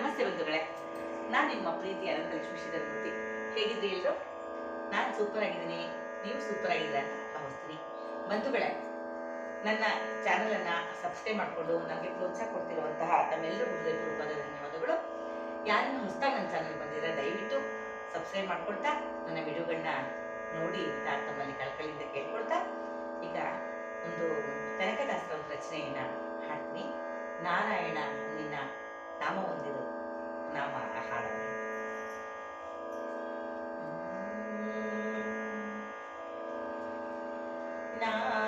ನಮಸ್ತೆ ಬಂಧುಗಳೇ ನಾನು ನಿಮ್ಮ ಪ್ರೀತಿ ಅನಂತ ಲಕ್ಷ್ಮೀ ಶ್ರೀಧರಮೂರ್ತಿ ಹೇಗಿದ್ರಿ ಎಲ್ಲರೂ ನಾನು ಸೂಪರ್ ಆಗಿದ್ದೀನಿ ನೀವು ಸೂಪರ್ ಆಗಿದ್ದೀರಾ ಅಂತ ಭಾವಿಸ್ತೀನಿ. ಬಂಧುಗಳೇ, ನನ್ನ ಚಾನಲನ್ನು ಸಬ್ಸ್ಕ್ರೈಬ್ ಮಾಡಿಕೊಂಡು ನನಗೆ ಪ್ರೋತ್ಸಾಹ ಕೊಡ್ತಿರುವಂತಹ ತಮ್ಮೆಲ್ಲರೂ ಹೃದಯಪೂರ್ವಕವಾದ ಧನ್ಯವಾದಗಳು. ಯಾರನ್ನ ಹೊಸದಾಗಿ ನನ್ನ ಚಾನಲ್ ಬಂದಿದ್ರೆ ದಯವಿಟ್ಟು ಸಬ್ಸ್ಕ್ರೈಬ್ ಮಾಡ್ಕೊಳ್ತಾ, ನನ್ನ ವಿಡಿಯೋಗಳನ್ನ ನೋಡಿ ಅಂತ ತಮ್ಮಲ್ಲಿ ಕಳ್ಕಳಿಂದ ಕೇಳ್ಕೊಳ್ತಾ, ಈಗ ಒಂದು ಕನಕದಾಸರ ಒಂದು ರಚನೆಯನ್ನು ಹಾಡ್ತೀನಿ. ನಾರಾಯಣ ना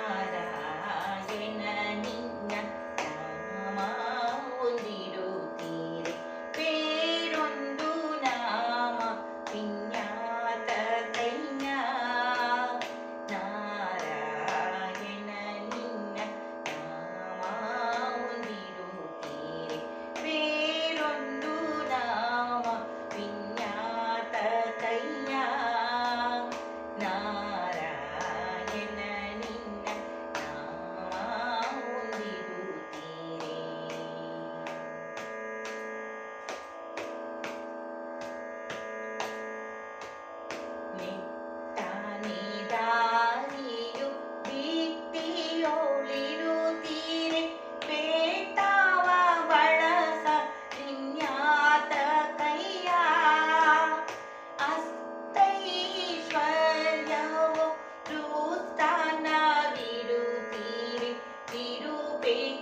be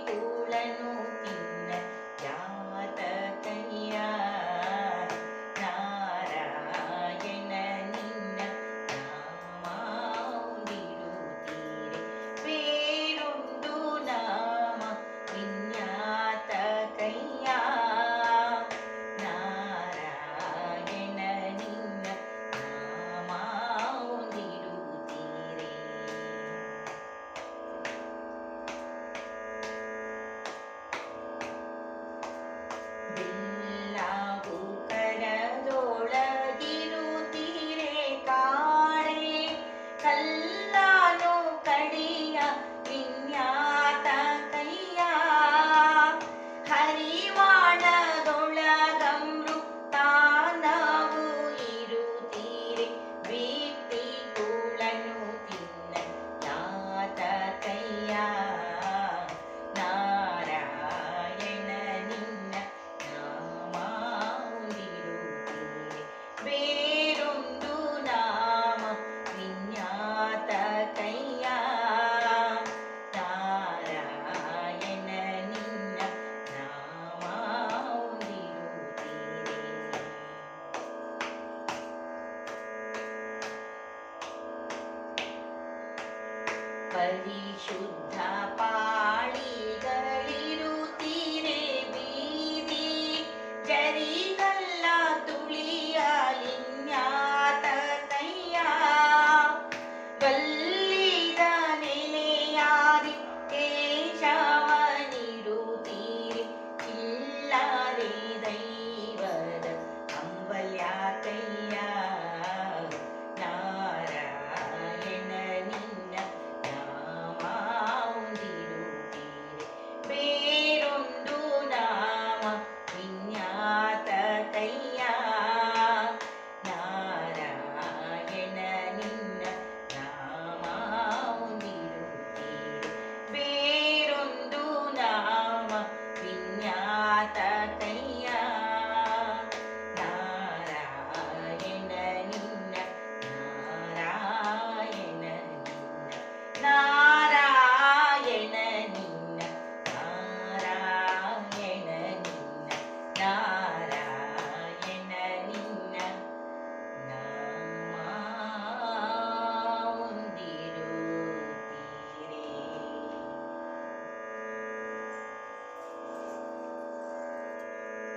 परिशुद्ध पाळी